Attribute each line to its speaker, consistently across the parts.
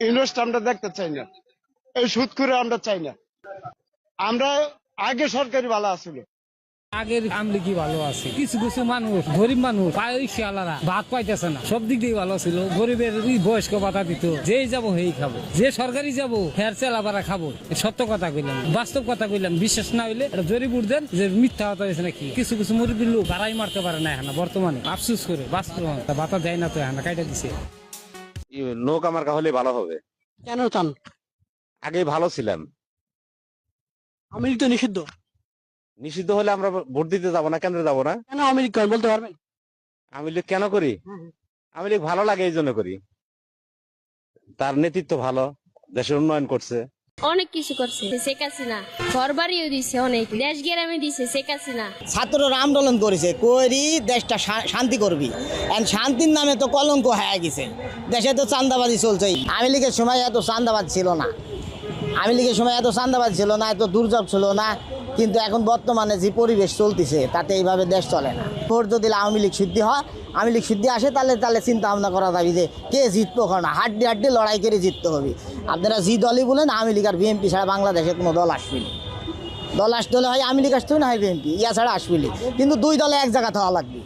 Speaker 1: Invest আমরা দেখতে চাই না। এই সুদ করে আমরা চাই না। আমরা আগে সরকারি ভালো আসলো
Speaker 2: আগের ভালো আছে? কিছু কিছু মানুষ, গরিব মানুষ পাইতেছে না। সব দিক দিয়ে ভালো ছিল। গরিবের বয়স্ক ভাতা দিত যেই যাব হেই খাব। যে সরকারি যাব ফের চেলাবারা খাব। সত্য কথা কইলাম। বাস্তব কথা কইলাম। বিশ্বাস না হইলে এটা জরিপুর দেন যে মিথ্যা কথা হয়েছে নাকি। কিছু কিছু মুরব্বী লোক ভাড়াই মারতে পারে না এখন, বর্তমানে। আফসুস করে বাস্তব ভাতা দেয় না তো এখন, কাইটা দিছে।
Speaker 3: নৌকা মার্কা হলে ভালো হবে।
Speaker 4: কেন চান?
Speaker 3: আগে ভালো ছিলাম।
Speaker 4: আওয়ামী লীগ তো নিষিদ্ধ।
Speaker 3: নিষিদ্ধ হলে আমরা ভোট দিতে যাব না কেন্দ্রে যাব না?
Speaker 4: কেন আওয়ামী লীগ করেন বলতে পারবেন?
Speaker 3: আমি লীগ কেন করি? আমি লীগ ভালো লাগে এই জন্য করি। তার নেতৃত্ব ভালো দেশের উন্নয়ন করছে।
Speaker 5: অনেক কিছু করছে। শেখ হাসিনা ঘর বাড়িও দিছে অনেক। দেশ গেরামে দিছে শেখ হাসিনা।
Speaker 6: ছাত্ররা আন্দোলন করেছে করি দেশটা শান্তি করবি। আর শান্তির নামে তো কলঙ্ক হয়ে গেছে। দেশে তো চান্দাবাজি চলছে আমি লীগের সময় এত চান্দাবাজ ছিল না। আমি লীগের সময় এত চান্দাবাজ ছিল না, এত দুর্যোগ ছিল না। কিন্তু এখন বর্তমানে যে পরিবেশ চলতেছে, তাতে এইভাবে দেশ চলে না। ভোট যদি আওয়ামী লীগ সিদ্ধি হয়, আওয়ামী লীগ সিদ্ধি আসে, তাহলে তাহলে চিন্তা ভাবনা করা যাবে যে কে জিতবো না হাড্ডি হাড্ডি লড়াই করে জিততে হবে। আপনারা যে দলই বলেন, আওয়ামী লীগ আর বিএনপি ছাড়া বাংলাদেশে কোনো দল আসবে না। দল আসতে হলে হয় আওয়ামী লীগ আসতে হবে, না হয় বিএনপি। ইয়া ছাড়া আসবে কিন্তু দুই দলে এক জায়গা হওয়া লাগবে।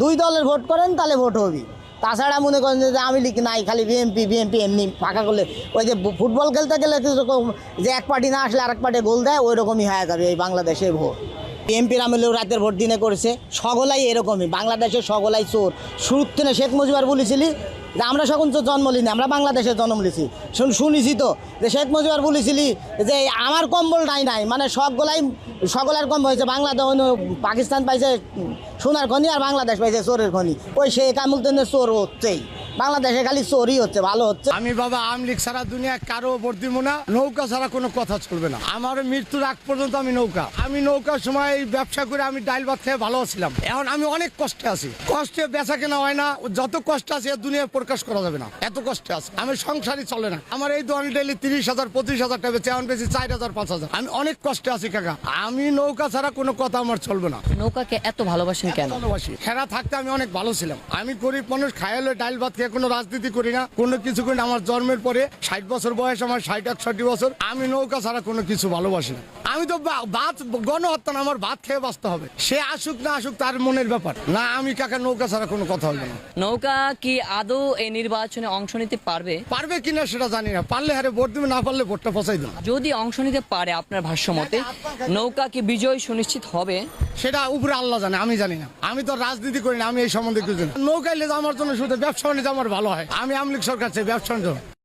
Speaker 6: দুই দলের ভোট করেন, তাহলে ভোট হবে। তাছাড়া মনে করেন যে আমি লিখি নাই, খালি বিএমপি বিএমপি এমনি ফাঁকা করলে। ওই যে ফুটবল খেলতে গেলে যেরকম যে এক পার্টি না আসলে আরেক পার্টি গোল দেয় ওই রকমই হয়ে যাবে এই বাংলাদেশে ভোট। বিএনপির আমলেও রাতের ভোট দিনে করেছে, সগলাই এরকমই, বাংলাদেশের সগলাই চোর। শুরুর থেকে শেখ মুজিবার বলেছিলি যে আমরা সকল তো জন্ম লিনি, আমরা বাংলাদেশে জন্ম লিছি। শুন, শুনেছি তো যে শেখ মুজিবার বলেছিলি যে আমার কম্বল নাই নাই। মানে সবগুলাই, সকলের কম্বল হয়েছে, বাংলাদেশ পাকিস্তান পাইছে সোনার খনি আর বাংলাদেশ পাইছে চোরের খনি। ওই শেখ কামুক চোর হচ্ছেই। বাংলাদেশে খালি চোরই হচ্ছে ভালো হচ্ছে।
Speaker 7: আমি বাবা আওয়ামী লীগ সারা দুনিয়া কারও ভোট দিব না নৌকা ছাড়া কোনো কথা চলবে না। আমার মৃত্যুর আগ পর্যন্ত আমি নৌকা। আমি নৌকার সময় এই ব্যবসা করে আমি ডাইল ভাত খেয়ে ভালো ছিলাম। এখন আমি অনেক কষ্টে আছি। কষ্টে বেচা কেনা হয় না যত কষ্ট আছে এ দুনিয়ায় প্রকাশ করা যাবে না। এত কষ্টে আছে। আমি সংসারই চলে না। আমার এই দোকান ডেলি তিরিশ হাজার পঁচিশ হাজার টাকা বেচে এখন বেশি চার হাজার পাঁচ হাজার। আমি অনেক কষ্টে আছি কাকা। আমি নৌকা ছাড়া কোনো কথা আমার চলবে না।
Speaker 8: নৌকাকে এত ভালোবাসেন কেন?
Speaker 7: ভালোবাসি। খেরা থাকতে আমি অনেক ভালো ছিলাম। আমি গরিব মানুষ খায়ালে ডাইল ভাত খেয়ে কোনো রাজনীতি করি না কোনো কিছু করি আমার জন্মের পরে ষাট বছর বয়স আমার ষাট একষট্টি বছর আমি নৌকা ছাড়া কোনো কিছু ভালোবাসি না। আমি তো ভাত গণহত্যা না আমার ভাত খেয়ে বাঁচতে হবে। সে আসুক না আসুক তার মনের ব্যাপার। না আমি কাকা নৌকা ছাড়া কোনো কথা হবে না।
Speaker 8: নৌকা কি আদৌ এই নির্বাচনে অংশ নিতে পারবে?
Speaker 7: পারবে কিনা সেটা জানি না। পারলে হারে ভোট দেবে না পারলে ভোটটা ফসাই দেবে।
Speaker 8: যদি অংশ নিতে পারে আপনার ভাষ্য মতে নৌকা কি বিজয় সুনিশ্চিত হবে?
Speaker 7: সেটা উপরে আল্লাহ জানে আমি জানি না। আমি তো রাজনীতি করি না আমি এই সম্বন্ধে কিছু জানি না। নৌকাইলে আমার জন্য শুধু ব্যবসা বাণিজ্য আমার ভালো হয়। আমি আমলিক সরকার চাই ব্যবসা বাণিজ্য।